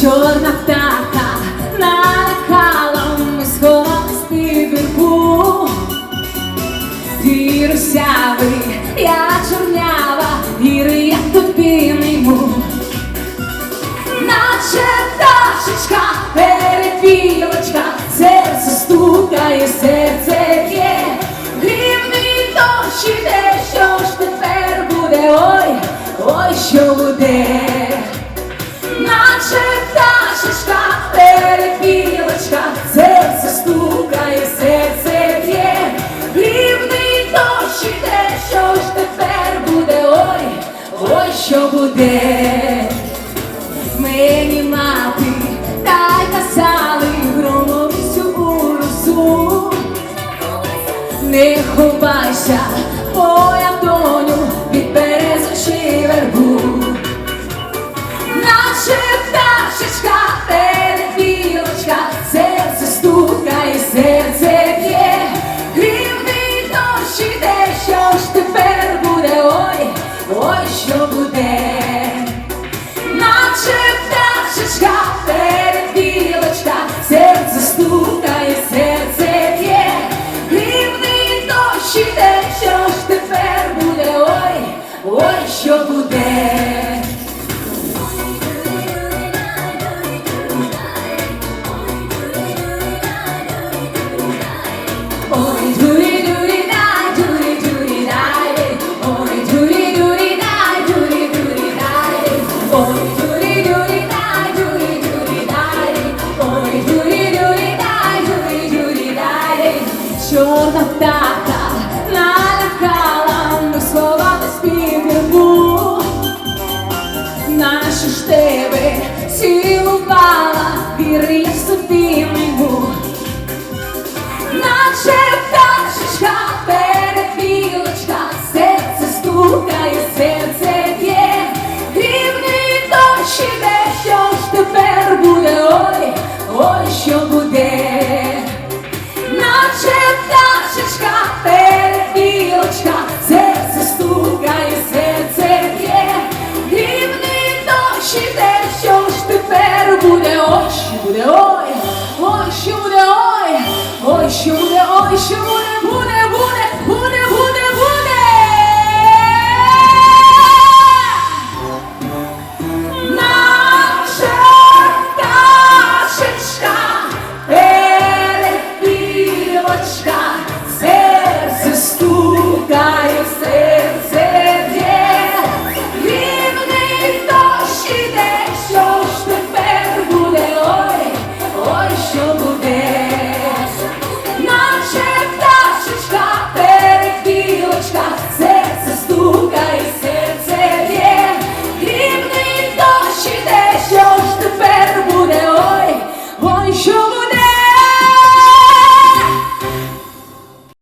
Чорна птаха налякала, ми сховались під вірку. Ти я чорнява, віри, я тобі не що буде, мені мати та й казали громовицю у росу, не ховайся, бо я дома. чорна птаха налякала ми сховати співірму, нащо наші тебе цілувала, віри я в собі. eu te